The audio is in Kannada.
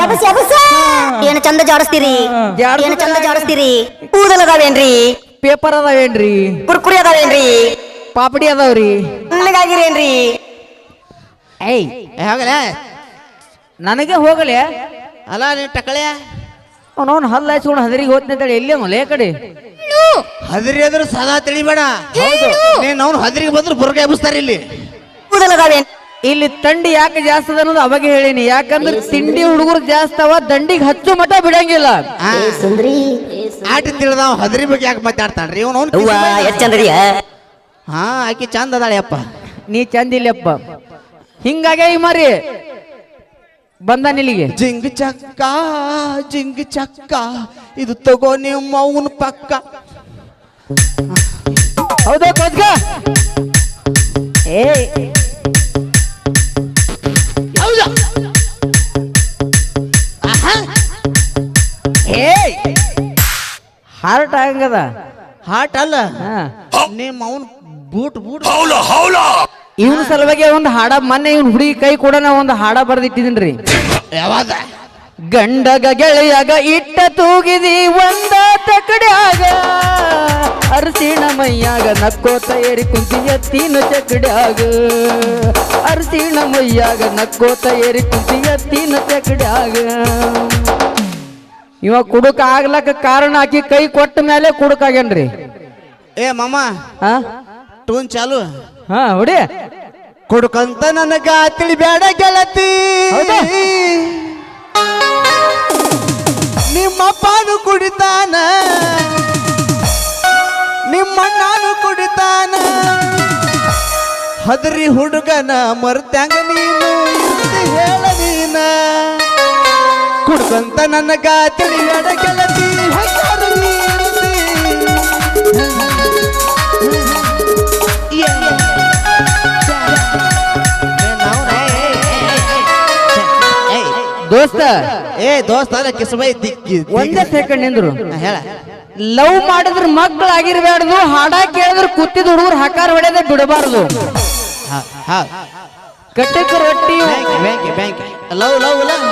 ಯಬಸ್ ಯಬಸ್ ಏನ ಚಂದ ಜಾಡಿಸ್ತೀರಿ? ಏನ ಏನು ಚಂದ ಜಾಡಿಸ್ತೀರಿ? ಕೂದಲ್ ಅದಾವೇನ್ರಿ? ಪೇಪರ್ ಅದಾವೇನ್ರಿ? ಕುರ್ಕುರಿ ಅದಾವೇನ್ರಿ? ಪಾಪಡಿ ಅದಾವ್ರಿ? ನನಗಾಗಿರೇನ್ರಿ ಏಯ್ ಹೋಗಲೇ? ನನಗೆ ಹೋಗಲೆ? ಅಲ್ಲ ನೀನ್ ಟಕಳೆ? ಅವನವನ್ ಹಲ್ಲ ಹಚ್ಕೊಂಡು ಹದರಿಗೆ ಹೋಗ್ತಂತೇಳಿ ಎಲ್ಲಿ ಅವಲ್ಲ ಕಡೆ. ಹದರಿ ಅದ್ರ ಸದಾ ತಿಳಿಬೇಡ. ನೀನ್ ಅವ್ನು ಹದರಿಗೆ ಬಂದ್ರೆ ಬುರ್ಗ ಎಬ್ಬಿಸ್ತಾರೆ ಇಲ್ಲಿ. ಕೂದಲ್ ಅದಾವೇನ್? ಇಲ್ಲಿ ತಂಡಿ ಯಾಕೆ ಜಾಸ್ತಿ ಅದ ಅನ್ನೋದು ಅವಾಗ ಹೇಳಿನಿ. ಯಾಕಂದ್ರೆ ತಿಂಡಿ ಹುಡುಗರು ಜಾಸ್ತಿ ಅವ ದಂಡಿಗೆ ಹಚ್ಚು ಮಠ ಬಿಡಂಗಿಲ್ಲ. ಆಟ ತಿಳಿದಾವ ಹದರಿ ಬಗ್ಗೆ ಯಾಕೆ ಮಾತಾಡ್ತಾನ್ರಿ? ಇವನು ಚಂದ್ರಿಯ ಹಾ ಆಕಿ ಚಂದ ಅದಾಳೆ ಅಪ್ಪ. ನೀ ಚಂದಿಲ್ಲಪ್ಪ ಹಿಂಗಾಗೆ ಈ ಮಾರಿ? ಬಂದ ನಿಲ್ಲಿಗೆ. ಜಿಂಗ್ ಚಕ್ಕ ಜಿಂಗ್ ಚಕ್ಕ ಇದು ತಗೋ ನಿಮ್ಮ ಅವನ ಪಕ್ಕ. ಹೌದಾ ಕೋಚ್ಗ ಏ ಏ ಹಾರ್ಟ್ ಆಗಂಗದ ಹಾಟ್ ಅಲ್ಲ? ನಿಮ್ ನಿಮ್ಮ ಅವನ್ ಬೂಟ್ ಬೂಟ್ ಇವನ ಸಲುವಾಗಿ ಒಂದು ಹಾಡ ಮೊನ್ನೆ ಇವನ್ ಹುಡುಗಿ ಕೈ ಕೂಡ ನಾ ಒಂದು ಹಾಡ ಬರ್ದಿಟ್ಟಿದ್ದೀನ್ರಿ. ಯಾವಾಗ? ಗಂಡಗ ಗೆಳೆಯಾಗ ಇಟ್ಟ ತೂಗಿದಿ ಒಂದ ತಕಡ್ಯಾಗ. ಅರಸಿಣ ಮೈಯಾಗ ನಕ್ಕೋ ಏರಿ ಕುಂತಿ ಎತ್ತಿನ ಚಕಡ್ಯಾಗ. ಅರಸಿನ ಮೈಯಾಗ ನಕ್ಕೋತ ಏರಿ ಕುಂತಿ ಎತ್ತಿನ ಚಕಡ್ಯಾಗ. ಇವ ಕುಡುಕ ಆಗ್ಲಕ್ಕ ಕಾರಣ ಆಕಿ ಕೈ ಕೊಟ್ಟ ಮೇಲೆ ಕುಡುಕ ಆಗ್ಯಾನ್ರಿ. ಏ ಮಾಮ ಹಾ ಟೂನ್ ಚಾಲು. ಹಾ ಹೊಡಿ. ಕುಡುಕಂತ ನನಗ ತಿಳಿಬೇಡ ಗೆಳತಿ. ಹದರಿ ಹುಡುಗನ ಮರ್ತ್ಯಾಂಗ ನೀನು ಹೇಳ ನೀನ ಕುಡ್ಕಂತ ನನ್ನ ತಿಳಿಬೇಡ ಗೆಳತಿ ಹೊಯ್ಯಾರು ನೀರ್ತಿ. ದೋಸ್ತ ಏ ದೋಸ್ತ ಕಿಸಬೈ ದಿಕ್ಕಿ ಒಂದೇ ಸೆಕೆಂಡ್ ನಿಂದ್ರು ಹೇಳ ಲವ್ ಮಾಡಿದ್ರ ಮಕ್ಕಳಾಗಿರ್ಬಾರ್ದು ಹಾಡ ಕೇಳಿದ್ರ ಕೂತಿದ್ ಹುಡುಗರು ಹಕಾರ ಹೊಡೆದ ಬಿಡಬಾರ್ದು. ಕಟ್ಟಕ್ಕೆ ರೊಟ್ಟಿ ಲವ್ ಲವ್ ಲವ್